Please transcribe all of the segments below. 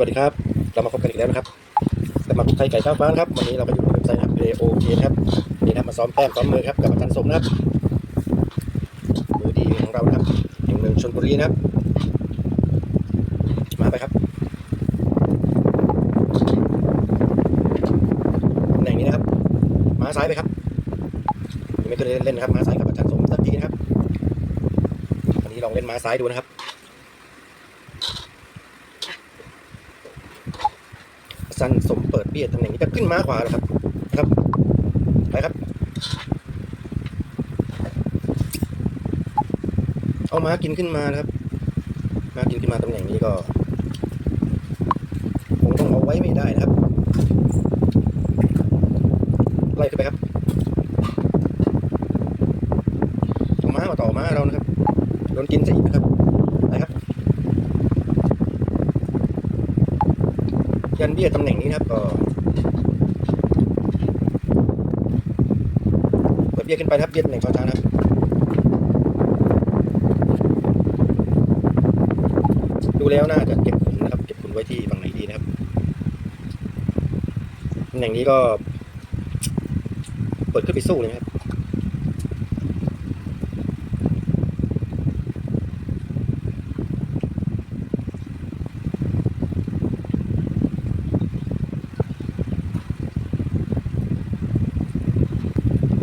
สวัสดีครับ เรามาพบกันอีกแล้วนะครับแต่มาคุกไทยไก่ข้าวฟ้านะครับ วันนี้เรามาอยู่บนเว็บไซต์นะครับ AOK ครับนี่นะมาซ้อมแต้มซ้อมมือครับกับอาจารย์สมนะครับมือดีของเราครับแห่งเมืองชลบุรีนะครับ มาไปครับตำแหน่งนี้นะครับ มาซ้ายไปครับยังไม่เคยเล่นนะครับมาซ้ายกับอาจารย์สมสักทีนะครับวันนี้ลองเล่นมาซ้ายดูนะครับ สันสมเปิดเบี้ยตำแหน่งนี้จะขึ้นม้าขวาแล้วครับครับไปครับ เอาม้ากินขึ้นมานะครับม้ากินขึ้นมาตำแหน่งนี้ก็คงต้องเอาไว้ไม่ได้นะครับไล่ขึ้นไปครับเอาม้ามาต่อม้าเรานะครับโดนกินซะอีกนะครับไปครับ ยันเบี้ยตำแหน่งนี้นะครับก็เปิดเบี้ยขึ้นไปนะครับเบี้ยตำแหน่งชอช้างนะครับดูแล้วน่าจะเก็บขุนนะครับ เก็บขุนไว้ที่ฝั่งไหนดีนะครับตำแหน่งนี้ก็ เปิดขึ้นไปสู้เลยนะครับ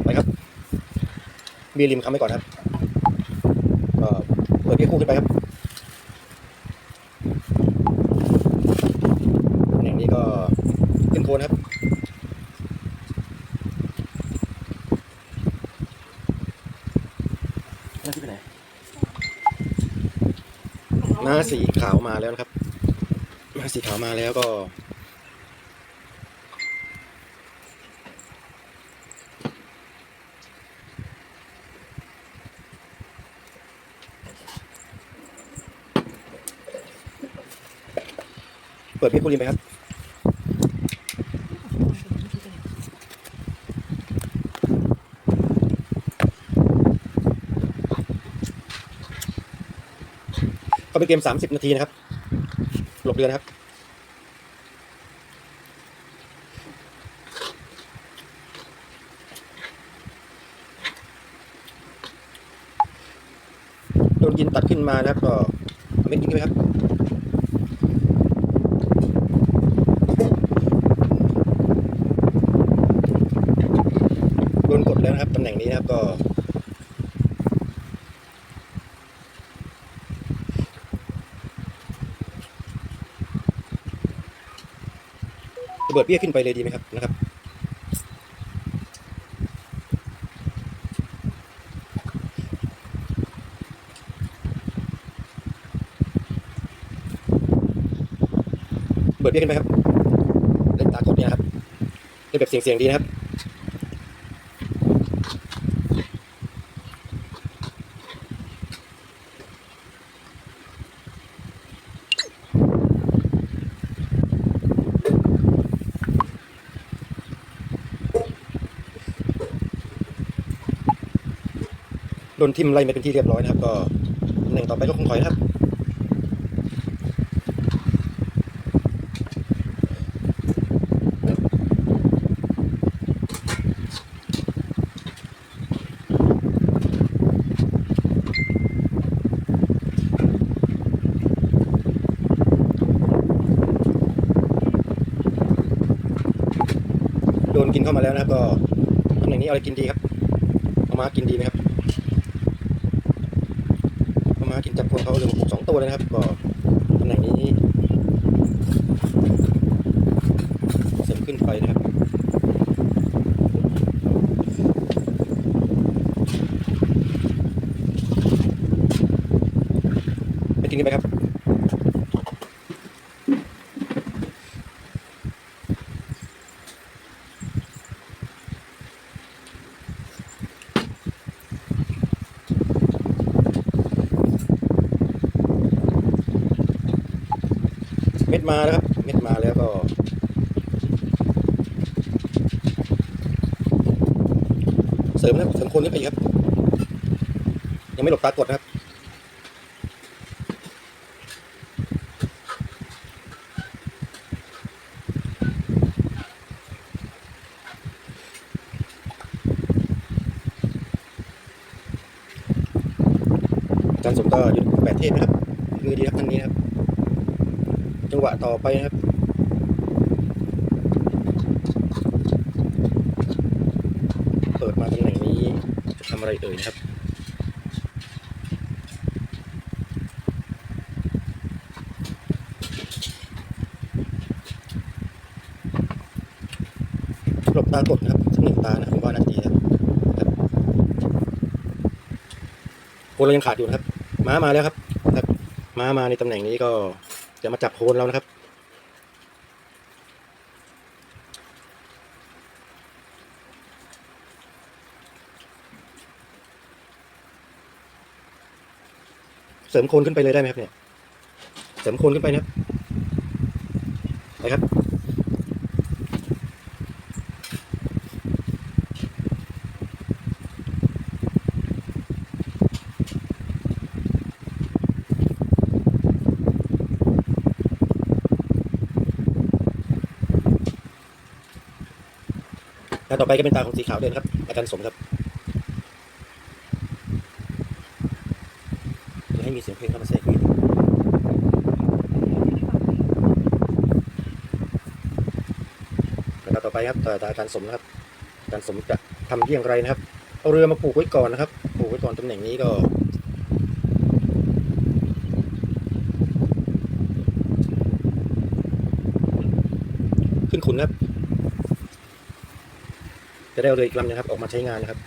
ไปครับ เบียร์ริมคำไว้ก่อนครับก็เปิดเบียร์คู่ขึ้นไปครับตำแหน่งนี้ก็ขึ้นโคนครับหน้าที่ไปไหนหน้าสีขาวมาแล้วนะครับหน้าสีขาวมาแล้วก็ ปิดเพี่คุริมไปครับ ก็เป็นเกม 30 นาทีนะครับ หลบเรือนะครับโดนยินตัดขึ้นมานะครับก็เอาเม็ดยิงขึ้นไปครับ โดนกด แล้วนะครับตำแหน่งนี้นะครับก็ระเบิดเบี้ยขึ้นไปเลยดีไหมครับนะครับเปิดเบี้ยขึ้นไปครับเล่นตากดเนี่ยครับเล่นแบบเสียงๆดีนะครับ โดนทิ่มไล่มาเป็นที่เรียบร้อยนะครับ ก็ตำแหน่งต่อไปก็คงถอยนะครับโดนกินเข้ามาแล้วนะครับก็ตำแหน่งนี้อาอะไรกินดีครับเอามากินดีไหมครับ เอา มากินจับคนเขาเลยสองตัวเลยนะครับก็ตำแหน่งนี้เสริมขึ้นไปนะครับ ไปกินกันไปครับ เม็ดมาแล้วครับ เม็ดมาแล้วก็ เสริมนะครับเสริมคนนี้ไปครับ ยังไม่หลบตากดนะครับ ต ก็อยู่ในกลุ่มแปดเทพนะครับมือดีครับท่านนี้นะครับ จังหวะต่ อไปนะครับเปิดมาตำแหน่งนี้จะทำอะไรเอ่ยนะครับหลบตากดนะครับสักหนึ่งตานะผมว่าน่าจะดีครับครับโคนเรายังขาดอยู่นะครับ ม้ามาแล้วครับครับ ม้ามาในตำแหน่งนี้ก็จะมาจับโคนเรานะครับ สริมโคนขึ้นไปเลยได้ไหมครับเนี่ย เสริมโคนขึ้นไปนะครับไปครับตาต่อไปก็เป็นตาของสีขาวเดินครับ อาจารย์สมครับจะให้มี เสียงเพลงเข้ามาแทรกนิดนึงแล้วต่อไปครับตาตาอาจารย์สมนะครับอาจารย์สมจะทำอย่างไรนะครับ เอาเรือมาปลูกไว้ก่อนนะครับ ปลูกไว้ก่อนตำแหน่งนี้ก็ขึ้นขุนครับ จะได้เอาเรืออีกลำนะครับ ออกมาใช้งานนะครับ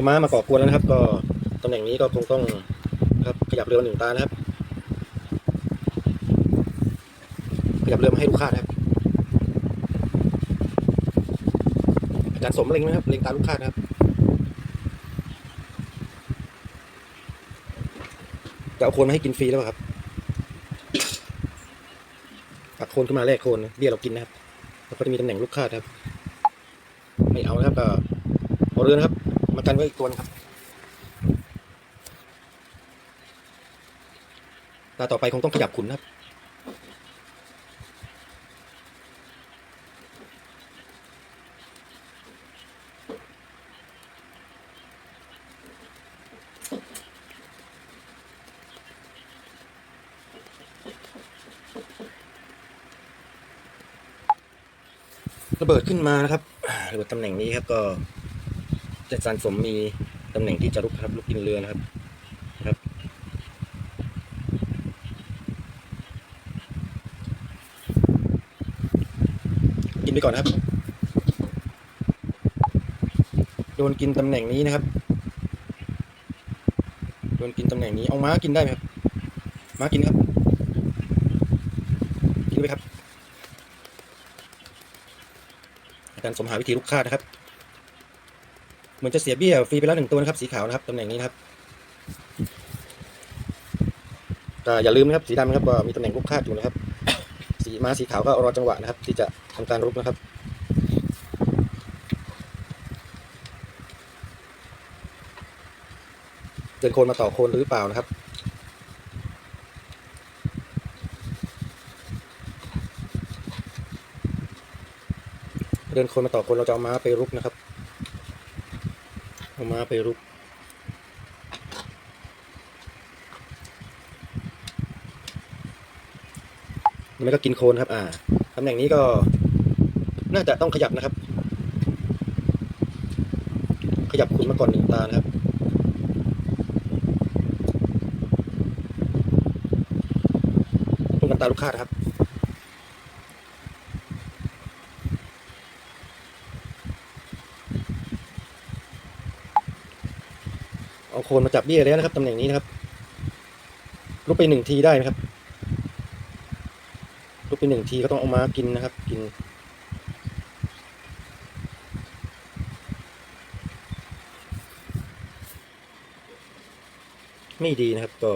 เอาม้ามาก่อกวนแล้วนะครับ ก็ตำแหน่งนี้ก็คงต้องครับขยับเรือหนึ่งตานะครับ ขยับเรือมาให้ลูกค้านะครับอาจารย์สมเล็งนะครับเล็งตาลูกค้านะครับจะเอาโคนมาให้กินฟรีแล้วครับตักโคนขึ้นมาแลกโคนนเบี้ยเรากินนะครับแล้วก็จะมีตำแหน่งลูกค้าครับ ไม่เอานะครับก็เอาเรือนะครับ มากันไว้อีกตัวนะครับตาต่อไปคงต้องขยับขุนนะครับระเบิดขึ้นมานะครับระเบิดตำแหน่งนี้ครับก็ จะสันสมมีตำแหน่งที่จะลุกครับลุกกินเรือนะครับครับ กินไปก่อนครับ โดนกินตำแหน่งนี้นะครับ โดนกินตำแหน่งนี้เอาม้ากินได้ไหมครับม้ากินครับ กินไปครับอาจารย์สมหาวิธีลูกค้านะครับ เหมือนจะเสียเบี้ยฟรีไปแล้วหนึ่งตัวนะครับสีขาวนะครับตำแหน่งนี้นะครับก็อย่าลืมนะครับสีดำนะครับก็มีตำแหน่งลูกค้าอยู่นะครับ สีม้าสีขาวก็รอจังหวะนะครับ ที่จะทำการรุกนะครับเดินโคนมาต่อโคนหรือเปล่านะครับเดินคนมาต่อคนเราจะเอาม้าไปรุกนะครับ เอาม้าไปรุกมันก็กินโคนครับ อ่าตำแหน่งนี้ก็น่าจะต้องขยับนะครับ ขยับคุณมาก่อนหนึ่งตานะครับต้องกันตาลูกค้าครับ เอาโคนมาจับเบี้ยแล้วนะครับตำแหน่งนี้นะครับลุกไปหนึ่งทีได้นะครับลุกไปหนึ่งทีก็ต้องเอามากินนะครับ กิน ไม่ดีนะครับก็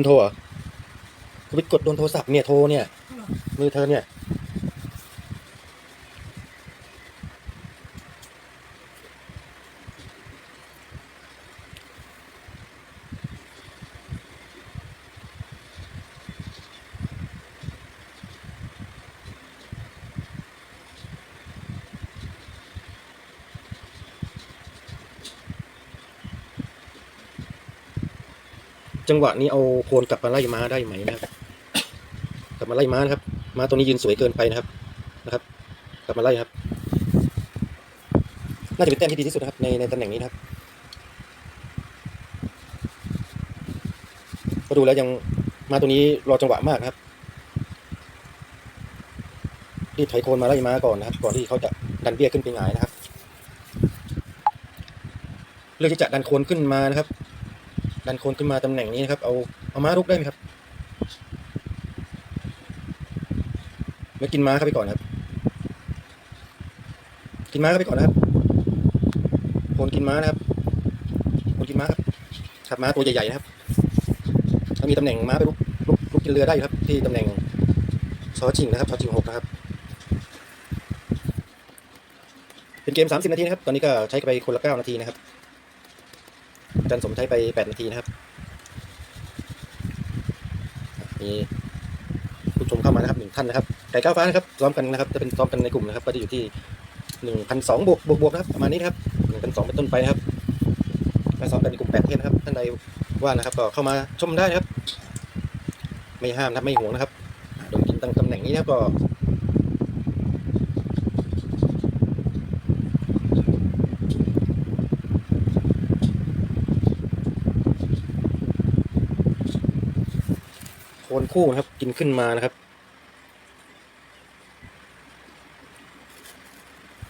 คุณโทรเหรอคุณไปกดโดนโทรศัพท์เนี่ยโทรเนี่ย มือเธอเนี่ย จังหวะนี้เอาโคนกลับมาไล่ม้าได้ไหมนะครับกลับมาไล่ม้านะครับม้าตัวนี้ยืนสวยเกินไปนะครับนะครับ กลับมาไล่ครับ น่าจะเป็นแต้มที่ดีที่สุดนะครับในในตำแหน่งนี้นะครับก็ดูแล้วยังมาตัวนี้รอจังหวะมากนะครับรีบถอยโคนมาไล่ม้าก่อนนะครับ ก่อนที่เขาจะดันเบี้ยขึ้นไปหงายนะครับเลือกที่จะดันโคนขึ้นมานะครับ ดันโคนขึ้นมาตำแหน่งนี้นะครับเอาเอาม้าลุกได้ไหมครับไม่กินม้าเข้าไปก่อนนะครับ กินม้าเข้าไปก่อนนะครับโคนกินม้านะครับโคนกินม้าครับครับม้าตัวใหญ่ๆนะครับถ้ามีตำแหน่งม้าไปลุกลุกลุกกินเรือได้อยู่ครับ ที่ตำแหน่งซอชิงนะครับซอชิงหกนะครับเป็นเกม 30 นาทีนะครับ ตอนนี้ก็ใช้ไปคนละ 9 นาทีนะครับ อาจารย์สมใช้ไป 8 นาทีนะครับ มีผู้ชมเข้ามานะครับหนึ่งท่านนะครับ ไก่ก้าวฟ้านะครับ ซ้อมกันนะครับ จะเป็นซ้อมกันในกลุ่มนะครับ ก็จะอยู่ที่หนึ่งพันสองบวกบวกบวกนะครับ ประมาณนี้นะครับหนึ่งพันสองเป็นต้นไปนะครับมาซ้อมกันในกลุ่มแปดเทพนะครับ ท่านใดว่านะครับ ก็เข้ามาชมได้นะครับ ไม่ห้ามนะครับไม่ห่วงนะครับโดนกินตั้งตำแหน่งนี้นะครับก็ คนคู่นะครับ กินขึ้นมานะครับ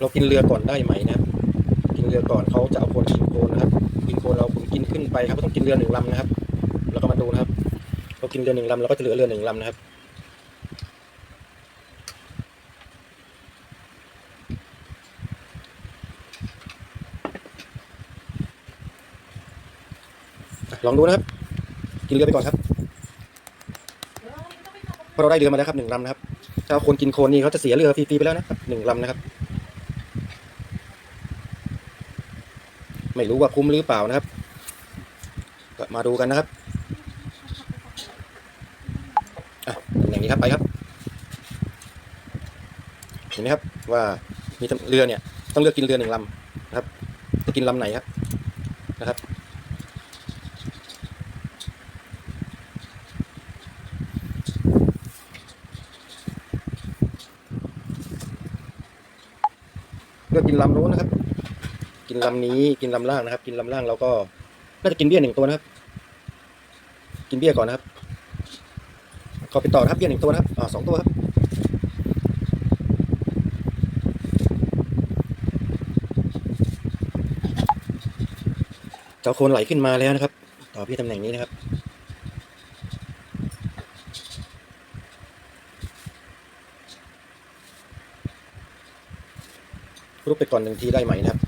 เรากินเรือก่อนได้ไหมนะครับ กินเรือก่อนเขาจะเอาคนกินโคนนะครับกินโคนเราผมกินขึ้นไปครับก็ต้องกินเรือหนึ่งลำนะครับ แล้วก็มาดูนะครับเรากินเรือหนึ่งลำเราก็จะเหลือเรือหนึ่งลำนะครับลองดูนะครับ กินเรือไปก่อนครับ ราะเราได้เรือมาแล้วครับหนึ่งลำนะครับถ้าคนกินโคลนนี่เขาจะเสียเรือฟรีๆไปแล้วนะครับหนึ่งลำนะครับ ไม่รู้ว่าคุ้มหรือเปล่านะครับมาดูกันนะครับอะตำแหน่งนี้ครับไปครับ เห็นไหมครับว่ามีเรือเนี่ย ต้องเลือกกินเรือหนึ่งลำนะครับจะกินลำไหนครับนะครับ เลือกกินลำนู้นนะครับ กินลำนี้กินลำล่างนะครับ กินลำล่างเราก็น่าจะกินเบี้ยหนึ่งตัวนะครับ กินเบี้ยก่อนนะครับขอไปต่อครับเบี้ยหนึ่งตัวนะครับอ่าสองตัวครับเจ้าโคนไหลขึ้นมาแล้วนะครับ ต่อพี่ตำแหน่งนี้นะครับ ลุกไปก่อนหนึ่งทีได้ไหมนะครับ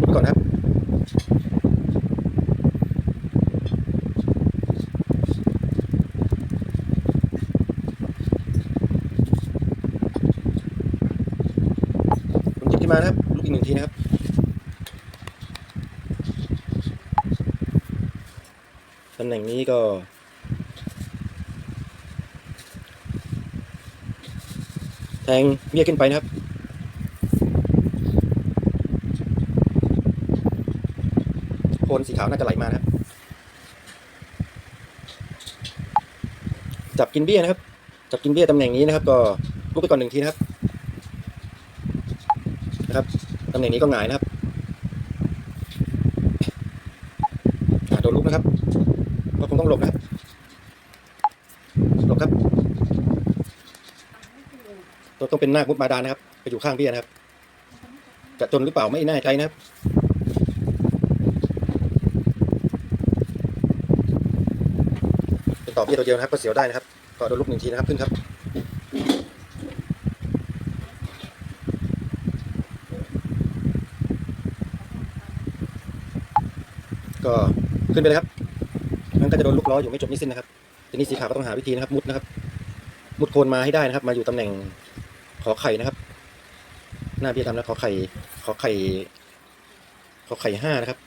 ลุกไปก่อนนะครับผมหยิบขึ้นมานะครับลุกอีกหนึ่งทีนะครับตำแหน่งนี้ก็ แท งเบี้ยขึ้นไปนะครับ โคนสีขาวน่าจะไหลมานะครับ จับกินเบี้ยนะครับ จับกินเบี้ยตำแหน่งนี้นะครับ ก็ลุกไปก่อนหนึ่งทีนะครับ นะครับตำแหน่งนี้ก็หงายนะครับอ่าโดนลุกนะครับ ก็คงต้องหลบนะครับ ต้องเป็นนาคมุดมาดานนะครับ ไปอยู่ข้างเบี้ยนะครับ จะจนหรือเปล่าไม่แน่ใจนะครับเป็นต่อเบี้ยตัวเดียวนะครับก็เสียวได้นะครับก็โดนลุกหนึ่งทีนะครับขึ้นครับก็ขึ้นไปเลยครับ มันก็จะโดนลูกล้ออยู่ไม่จบไม่สิ้นนะครับ ทีนี้สีขาวก็ต้องหาวิธีนะครับ มุดนะครับ มุดโคนมาให้ได้นะครับ มาอยู่ตำแหน่ง ขอไข่นะครับ หน้าพี่ทำแล้วขอไข่ขอไข่ขอไข่ห้านะครับ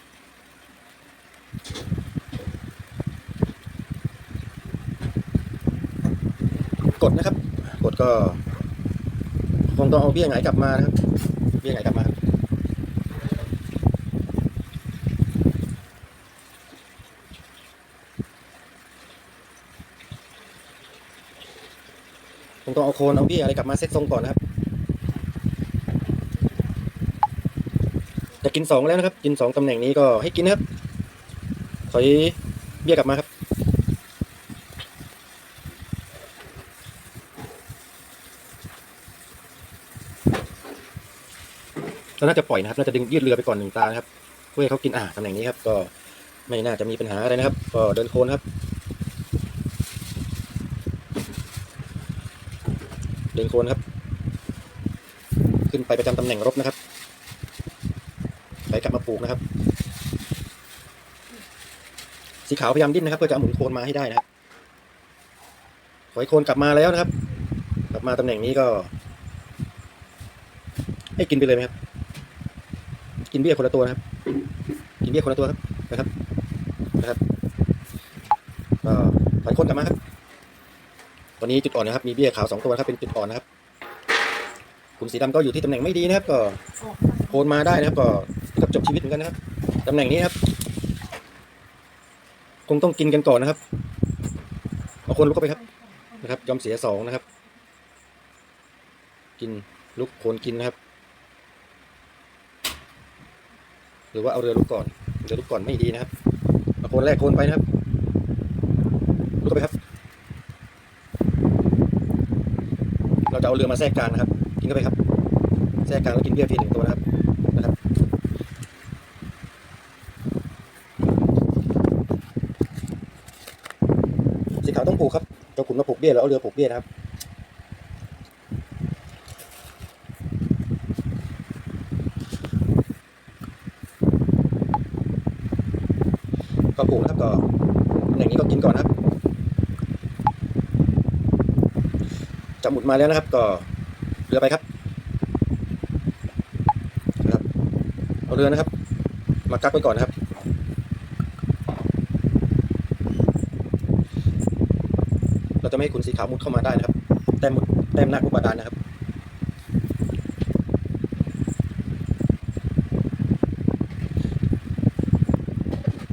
กดนะครับ กดก็คงต้องเอาเบี้ยหงายกลับมานะครับ เบี้ยหงายกลับมา ผมต้องเอาโคนเอาเบี้ยอะไรกลับมาเซตทรงก่อนนะครับ จะกินสองแล้วนะครับ กินสองตำแหน่งนี้ก็ให้กินนะครับถอยเบี้ยกลับมาครับเราน่าจะปล่อยนะครับ น่าจะดึงยืดเรือไปก่อนหนึ่งตานะครับ เพื่อให้เขากินอ่าตำแหน่งนี้ครับ ก็ไม่น่าจะมีปัญหาอะไรนะครับ ก็เดินโคนครับ เดินโคนครับ ขึ้นไปประจำตำแหน่งรบนะครับไปกลับมาปลูกนะครับ สีขาวพยายามดิ้นนะครับเพื่อจะเอาหมุนโคนมาให้ได้นะครับขอให้โคนกลับมาแล้วนะครับ กลับมาตำแหน่งนี้ก็ ให้กินไปเลยไหมครับ กินเบี้ยคนละตัวนะครับ กินเบี้ยคนละตัวครับนะครับนะครับก็ถอยโคนกลับมาครับ ตอนนี้จุดอ่อนนะครับ มีเบี้ยขาวสองตัวครับเป็นจุดอ่อนนะครับกลุ่มสีดำก็อยู่ที่ตำแหน่งไม่ดีนะครับ ก็โคนมาได้นะครับ ก็กับจบชีวิตเหมือนกันนะครับตำแหน่งนี้ครับคงต้องกินกันก่อนนะครับเอาคนลุกเข้าไปครับนะครับ ยอมเสียสองนะครับ กินลุกโคนกินนะครับ หรือว่าเอาเรือลุกก่อนเรือลุกก่อนไม่ดีนะครับเอาโคนแรกโคนไปนะครับลุกเข้าไปครับ เรา จะเอาเรือมาแทรกกลางนะครับกินเข้าไปครับแทรกกลางแล้วกินเบี้ยฟรีหนึ่งตัวนะครับนะครับสีขาวต้องผูกครับเจ้าขุนมาผูกเบี้ยแล้วเอาเรือผูกเบี้ยนะครับก็ผูกนะครับก็อย่างนี้ก็กินก่อนนะครับ จะ หมุดมาแล้วนะครับ ก็เรือไปครับนะครับ เอาเรือนะครับ มากักไว้ก่อนนะครับเราจะไม่ให้ขุนสีขาวมุดเข้ามาได้นะครับแต้มมุดแต้มหน้ากุบาดานนะครับ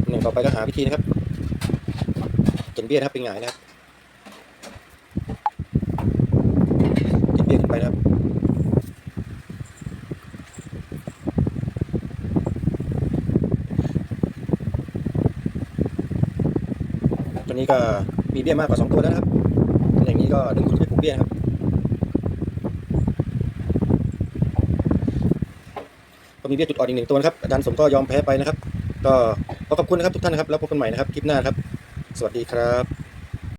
หนึ่งต่อไปก็หาวิธีนะครับเก็นเบี้ยนะครับเป็นหงายนะครับเก็นเบี้ยขึ้นไปนะครับ ตัวนี้ ก็มีเบี้ยมากกว่าสองตัวแล้วนะครับอย่างนี้ก็ดึงคุณไปผูกเบี้ยครับ ก็มีเบี้ยจุดอ่อนอีกหนึ่งตัวนะครับ อาจารย์สมก็ยอมแพ้ไปนะครับ ก็ขอขอบคุณนะครับทุกท่านนะครับ แล้วพบกันใหม่นะครับคลิปหน้าครับ สวัสดีครับ